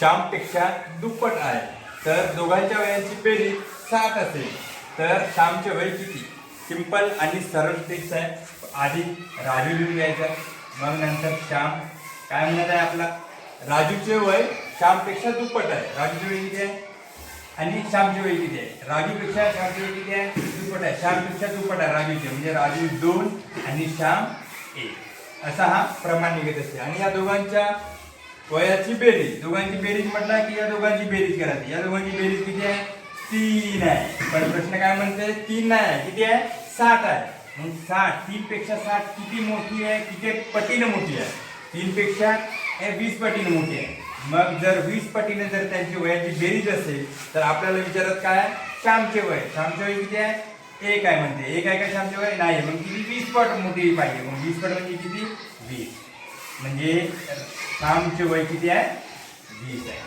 श्यामपेक्षा दुप्पट आहे. तर दोघांच्या वयाची बेरीज सात असेल. तर श्यामचे वय किती? सिंपल आणि सरळ ट्रिक्स आहे. आधी राजू लिहून घ्यायचा. मग नंतर श्याम. काय म्हणणार आहे आपला? राजूचे वय श्यामपेक्षा दुप्पट आहे. राजूचे वय किती आहे? आणि श्यामचे वय किती आहे? राजूपेक्षा श्यामचे वय किती आहे? दुप्पट आहे. श्यामपेक्षा दुप्पट आहे राजूचे. म्हणजे राजू दोन आणि श्याम एक. असा हा प्रमाण निघत असते आणि या दोघांच्या वयाची बेरीज दोघांची बेरीज म्हटला की या दोघांची बेरीज करायची. या दोघांची बेरीज किती आहे? तीन आहे. पण प्रश्न काय म्हणते तीन नाही आहे. किती आहे? साठ आहे. मग साठ तीन पेक्षा साठ किती मोठी आहे? किती पटीनं मोठी आहे? तीन पेक्षा हे वीस पटीनं मोठी आहे. मग जर वीस पटीने जर त्यांची वयाची बेरीज असेल तर आपल्याला विचारत काय श्यामचे वय. श्यामचे वय किती आहे? एक आहे म्हणते. एक आहे का श्यामचे वय? नाही. मग किती वीस पट मोठी पाहिजे. मग वीस पट म्हणजे किती? वीस. म्हणजे श्यामचे वय किती आहे? वीस आहे.